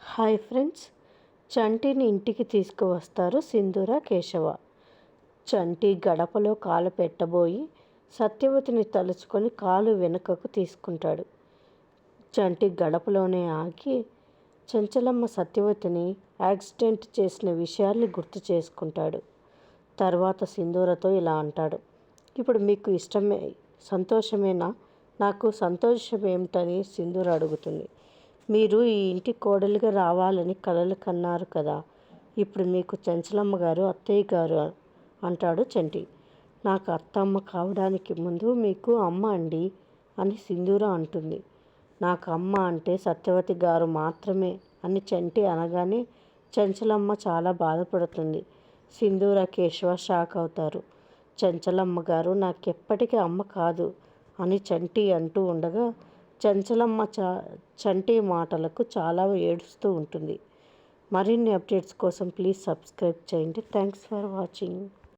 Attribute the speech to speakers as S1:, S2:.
S1: Hi friends చంటిని ఇంటికి తీసుకువస్తారు సింధూర కేశవ. చంటి గడపలో కాలు పెట్టబోయి సత్యవతిని తలుచుకొని కాలు వెనుకకు తీసుకుంటాడు. చంటి గడపలోనే ఆగి చంచలమ్మ సత్యవతిని యాక్సిడెంట్ చేసిన విషయాల్ని గుర్తు చేసుకుంటాడు. తర్వాత సింధూరతో ఇలా అంటాడు ఇప్పుడు మీకు ఇష్టమే సంతోషమేనా? నాకు సంతోషం ఏమిటని సింధూర అడుగుతుంది. మీరు ఈ ఇంటి కోడలిగా రావాలని కలలు కన్నారు కదా. ఇప్పుడు మీకు చెంచలమ్మ గారు అత్తయ్య గారు అంటాడు చంటి. నాకు అత్తమ్మ కావడానికి ముందు మీకు అమ్మ అండి అని సింధూర అంటుంది. నాకు అమ్మ అంటే సత్యవతి గారు మాత్రమే అని చంటి అనగానే చంచలమ్మ చాలా బాధపడుతుంది. సింధూర కేశవ షాక్ అవుతారు. చంచలమ్మ గారు నాకెప్పటికీ అమ్మ కాదు అని చంటి అంటూ ఉండగా చంచలమ్మ చ చంటి మాటలకు చాలా ఏడుస్తూ ఉంటుంది. మరిన్ని అప్డేట్స్ కోసం ప్లీజ్ సబ్స్క్రైబ్ చేయండి. Thanks for watching.